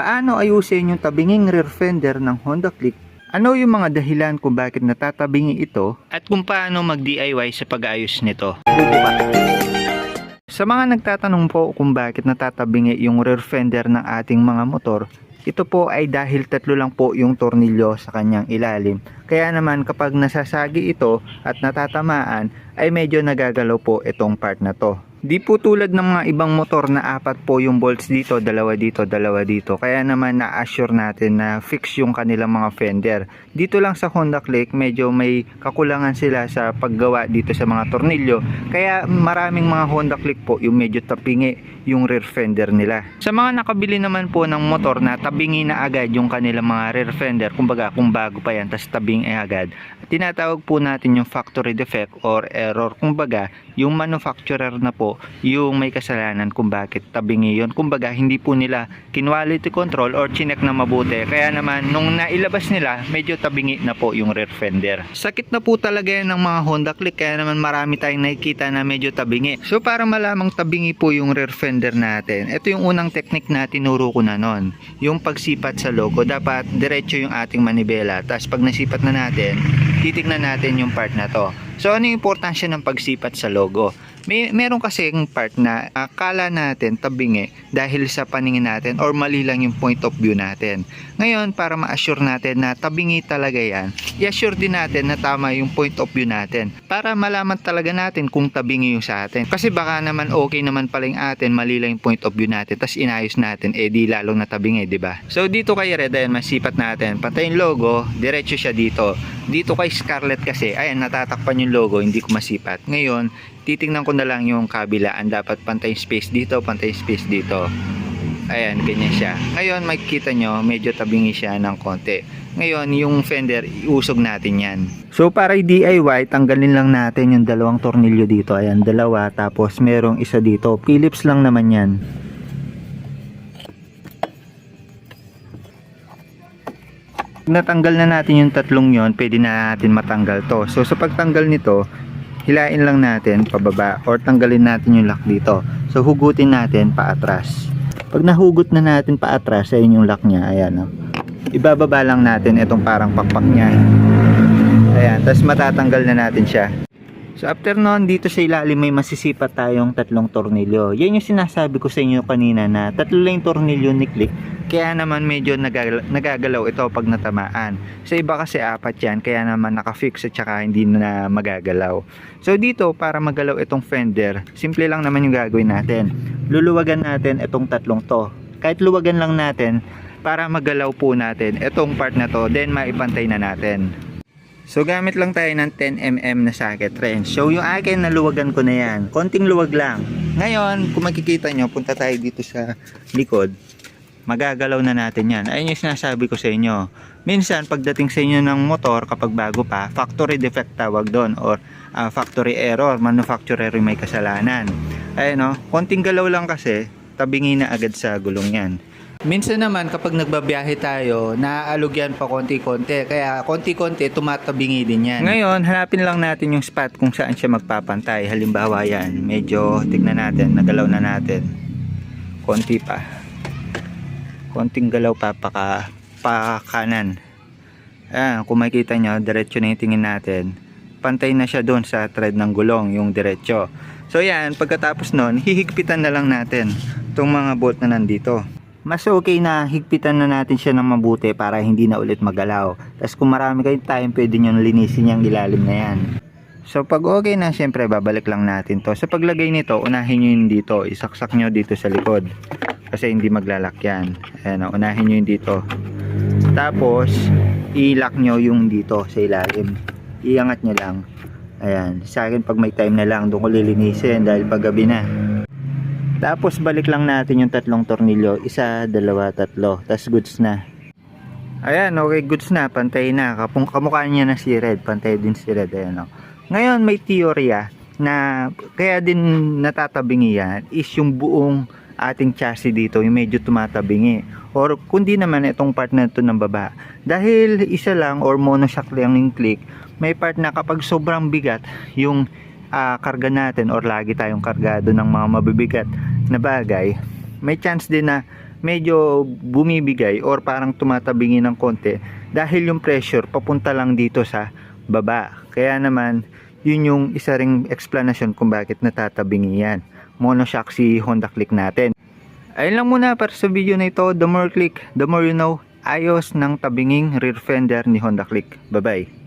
Paano ayusin yung tabinging rear fender ng Honda Click? Ano yung mga dahilan kung bakit natatabingi ito? At kung paano mag-DIY sa pag-ayos nito? Sa mga nagtatanong po kung bakit natatabingi yung rear fender ng ating mga motor, ito po ay dahil tatlo lang po yung tornilyo sa kanyang ilalim. Kaya naman kapag nasasagi ito at natatamaan ay medyo nagagalaw po itong part na to. Di po tulad ng mga ibang motor na apat po yung bolts dito, dalawa dito, dalawa dito. Kaya naman na-assure natin na fix yung kanilang mga fender. Dito lang sa Honda Click, medyo may kakulangan sila sa paggawa dito sa mga tornilyo. Kaya maraming mga Honda Click po yung medyo tapingi yung rear fender nila. Sa mga nakabili naman po ng motor na tabingi na agad yung kanilang mga rear fender, kumbaga kung bago pa yan, tas tabing eh agad, tinatawag po natin yung factory defect or error. Kumbaga, yung manufacturer na po yung may kasalanan kung bakit tabingi yun. Kumbaga, hindi po nila quality control or chinek na mabuti. Kaya naman, nung nailabas nila, medyo tabingi na po yung rear fender. Sakit na po talaga yan ng mga Honda Click. Kaya naman marami tayong nakikita na medyo tabingi. So, para malamang tabingi po yung rear fender natin, ito yung unang technique na tinuro ko na nun. Yung pagsipat sa logo, dapat diretso yung ating manibela. Tapos pag nasipat na natin, titignan natin yung part na to. So ano yung importansya ng pagsipat sa logo? May meron kasi yung part na akala natin tabingi dahil sa paningin natin or mali lang yung point of view natin. Ngayon, para ma-assure natin na tabingi talaga yan, i-assure din natin na tama yung point of view natin para malaman talaga natin kung tabingi yung sa atin. Kasi baka naman okay naman pala yung atin, mali lang yung point of view natin, tapos inayos natin, eh di lalong natabingi, di ba? So dito kay Red, ayan, masipat natin. Pantay yung logo, diretso siya dito. Dito kay Scarlett kasi, ayan, natatakpan yung logo, hindi ko masipat. Ngayon, titingnan ko na lang yung kabilaan. Dapat pantay space dito, pantay space dito. Ayan, ganyan siya. Ngayon, makikita nyo, medyo tabingi siya ng konti. Ngayon, yung fender, iusog natin yan. So, para i-DIY, tanggalin lang natin yung dalawang tornilyo dito. Ayan, dalawa. Tapos, merong isa dito. Phillips lang naman yan. Natanggal na natin yung tatlong yon pwede na natin matanggal to. So sa pagtanggal nito hilain lang natin pababa or tanggalin natin yung lock dito. So hugutin natin paatras. Pag nahugot na natin paatras ayun yung lock nya ayan o ibababa lang natin itong parang pakpak nya ayan tapos matatanggal na natin siya So after nun, dito sa ilalim may masisipat tayong tatlong tornilyo. Yan yung sinasabi ko sa inyo kanina na tatlo lang yung tornilyo ni Click. Kaya naman medyo nagagalaw, nagagalaw ito pag natamaan. Sa iba kasi apat yan, kaya naman nakafix at saka hindi na magagalaw. So dito, para magalaw itong fender, simple lang naman yung gagawin natin. Luluwagan natin itong tatlong to. Kahit luwagan lang natin, para magalaw po natin itong part na to, then maipantay na natin. So gamit lang tayo ng 10mm na socket wrench. So yung akin naluwagan ko na yan. Konting luwag lang. Ngayon, kung makikita nyo, punta tayo dito sa likod. Magagalaw na natin yan. Ayun yung sinasabi ko sa inyo. Minsan, pagdating sa inyo ng motor, kapag bago pa, factory defect tawag doon or ah, factory error, manufacturer yung may kasalanan. Ayun no, konting galaw lang kasi, tabingi na agad sa gulong yan. Minsan naman kapag nagbabiyahe tayo, naaalog yan pa konti-konti. Kaya konti-konti tumatabingi din yan. Ngayon, hanapin lang natin yung spot kung saan siya magpapantay. Halimbawa yan, medyo tignan natin, nagalaw na natin. Konti pa. Konting galaw pa paka, pa kanan. Ayan, kung makikita nyo, diretso na yung tingin natin. Pantay na siya doon sa thread ng gulong, yung diretso. So yan, pagkatapos nun, hihigpitan na lang natin itong mga bolt na nandito mas okay na higpitan na natin siya ng mabuti para hindi na ulit magalaw. Tapos kung marami kayong time, pwede nyo linisin yung ilalim na yan. So pag okay na, syempre babalik lang natin to. Sa paglagay nito, unahin nyo yun dito. Isaksak nyo dito sa likod. Kasi hindi maglalak yan. Ayan, o, unahin nyo yun dito. Tapos, i-lock nyo yung dito sa ilalim. Iangat nyo lang. Ayan. Sa akin, pag may time na lang, doon ko lilinisin dahil pag gabi na. Tapos balik lang natin yung tatlong tornilyo. Isa, dalawa, tatlo. Tapos goods na. Ayan, okay, goods na. Pantay na. Kapung kamukha niya na si Red. Pantay din si Red. Ayan, oh. Ngayon, may teorya na kaya din natatabingi yan is yung buong ating chassis dito yung medyo tumatabingi or kundi naman itong part na ito ng baba dahil isa lang or monoshock lang yung click may part na kapag sobrang bigat yung ah, karga natin or lagi tayong kargado ng mga mabibigat na bagay, may chance din na medyo bumibigay or parang tumatabingi ng konti dahil yung pressure papunta lang dito sa baba. Kaya naman, yun yung isa ring explanation kung bakit natatabingi yan. Monoshock si Honda Click natin. Ayun lang muna para sa video na ito. The more click, the more you know. Ayos ng tabinging rear fender ni Honda Click. Bye-bye.